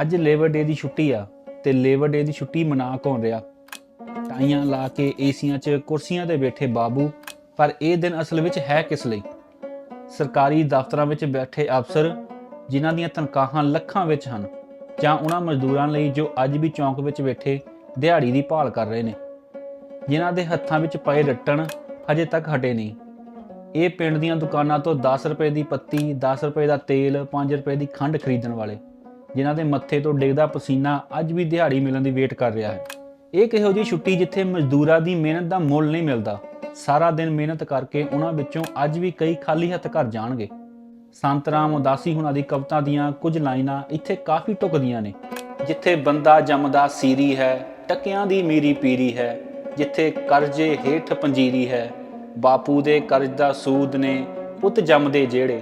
ਅੱਜ ਲੇਬਰ ਡੇ ਦੀ ਛੁੱਟੀ ਆ ਤੇ ਲੇਬਰ ਡੇ ਦੀ ਛੁੱਟੀ ਮਨਾ ਕੌਣ ਰਿਹਾ? ਟਾਈਆਂ ਲਾ ਕੇ ਏਸੀਆਂ 'ਚ, ਕੁਰਸੀਆਂ ਤੇ ਬੈਠੇ ਬਾਬੂ, ਪਰ ਇਹ ਦਿਨ ਅਸਲ ਵਿੱਚ ਹੈ ਕਿਸ ਲਈ? ਸਰਕਾਰੀ ਦਫ਼ਤਰਾਂ ਵਿੱਚ ਬੈਠੇ ਅਫਸਰ, ਜਿਨ੍ਹਾਂ ਦੀਆਂ ਤਨਖਾਹਾਂ ਲੱਖਾਂ ਵਿੱਚ ਹਨ, ਜਾਂ ਉਹਨਾਂ ਮਜ਼ਦੂਰਾਂ ਲਈ ਜੋ ਅੱਜ ਵੀ ਚੌਂਕ ਵਿੱਚ ਬੈਠੇ ਦਿਹਾੜੀ ਦੀ ਭਾਲ ਕਰ ਰਹੇ ਨੇ, ਜਿਨ੍ਹਾਂ ਦੇ ਹੱਥਾਂ ਵਿੱਚ ਪਏ ਰੱਟਣ ਹਜੇ ਤੱਕ ਹਟੇ ਨਹੀਂ। ਇਹ ਪਿੰਡ ਦੀਆਂ ਦੁਕਾਨਾਂ ਤੋਂ 10 ਰੁਪਏ ਦੀ ਪੱਤੀ 10 ਰੁਪਏ ਦਾ ਤੇਲ 5 ਰੁਪਏ ਦੀ ਖੰਡ ਖਰੀਦਣ ਵਾਲੇ। ਜਿਨ੍ਹਾਂ ਦੇ ਮੱਥੇ ਤੋਂ ਡਿੱਗਦਾ ਪਸੀਨਾ ਅੱਜ ਵੀ ਦਿਹਾੜੀ ਮਿਲਣ ਦੀ ਵੇਟ ਕਰ ਰਿਹਾ ਹੈ। ਇਹ ਕਿਹੋ ਜਿਹੀ ਛੁੱਟੀ ਜਿੱਥੇ ਮਜ਼ਦੂਰਾਂ ਦੀ ਮਿਹਨਤ ਦਾ ਮੁੱਲ ਨਹੀਂ ਮਿਲਦਾ? ਸਾਰਾ ਦਿਨ ਮਿਹਨਤ ਕਰਕੇ ਉਹਨਾਂ ਵਿੱਚੋਂ ਅੱਜ ਵੀ ਕਈ ਖਾਲੀ ਹੱਥ ਘਰ ਜਾਣਗੇ। ਸੰਤ ਰਾਮ ਉਦਾਸੀ ਹੁਣਾਂ ਦੀ ਕਵਿਤਾ ਦੀਆਂ ਕੁਝ ਲਾਈਨਾਂ ਇੱਥੇ ਕਾਫੀ ਟੁਕਦੀਆਂ ਨੇ। ਜਿੱਥੇ ਬੰਦਾ ਜੰਮਦਾ ਸੀਰੀ ਹੈ, ਟਕਿਆਂ ਦੀ ਮੀਰੀ ਪੀਰੀ ਹੈ, ਜਿੱਥੇ ਕਰਜ਼ੇ ਹੇਠ ਪੰਜੀਰੀ ਹੈ, ਬਾਪੂ ਦੇ ਕਰਜ਼ ਦਾ ਸੂਦ ਨੇ ਪੁੱਤ ਜੰਮਦੇ ਜਿਹੜੇ,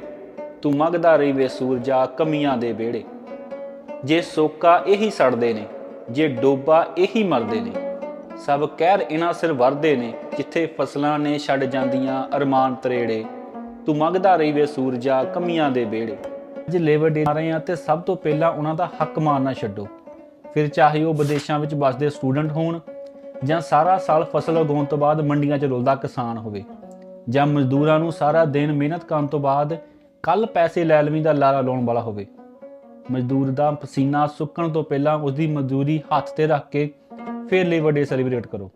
ਤੂੰ ਮੰਗਦਾ ਰਹੀ ਵੇ ਸੂਰਜਾ ਕਮੀਆਂ ਦੇ ਵਿਹੜੇ। ਜੇ ਸੋਕਾ ਇਹੀ ਸੜਦੇ ਨੇ, ਜੇ ਡੋਬਾ ਇਹੀ ਮਰਦੇ ਨੇ। ਸਭ ਕਹਿਰ ਇਹਨਾਂ ਸਿਰ ਵਰਦੇ ਨੇ, ਜਿੱਥੇ ਫਸਲਾਂ ਨੇ ਛੱਡ ਜਾਂਦੀਆਂ ਅਰਮਾਨ ਤਰੇੜੇ। ਤੂੰ ਮੰਗਦਾ ਰਹੀ ਵੇ ਸੂਰਜਾ ਕਮੀਆਂ ਦੇ ਵੇੜੇ ਅੱਜ ਲੇਬਰ ਡੇ ਆ ਰਹੇ ਆ ਤੇ ਸਭ ਤੋਂ ਪਹਿਲਾਂ ਉਹਨਾਂ ਦਾ ਹੱਕ ਮਾਰਨਾ ਛੱਡੋ। ਫਿਰ ਚਾਹੇ ਉਹ ਵਿਦੇਸ਼ਾਂ ਵਿੱਚ ਵੱਸਦੇ ਸਟੂਡੈਂਟ ਹੋਣ, ਜਾਂ ਸਾਰਾ ਸਾਲ ਫਸਲ ਉਗਾਉਣ ਤੋਂ ਬਾਅਦ ਮੰਡੀਆਂ 'ਚ ਰੁਲਦਾ ਕਿਸਾਨ ਹੋਵੇ। ਜਾਂ ਮਜ਼ਦੂਰਾਂ ਨੂੰ ਸਾਰਾ ਦਿਨ ਮਿਹਨਤ ਕਰਨ ਤੋਂ ਬਾਅਦ ਕੱਲ ਪੈਸੇ ਲੈ ਲਵੀਂ ਦਾ ਲਾਰਾ ਲਾਉਣ ਵਾਲਾ ਹੋਵੇ। ਮਜ਼ਦੂਰ ਦਾ ਪਸੀਨਾ ਸੁੱਕਣ ਤੋਂ ਪਹਿਲਾਂ ਉਸ ਦੀ ਮਜ਼ਦੂਰੀ ਹੱਥ ਤੇ ਰੱਖ ਕੇ ਫਿਰ ਲੇਬਰ ਡੇ ਸੈਲੀਬ੍ਰੇਟ ਕਰੋ।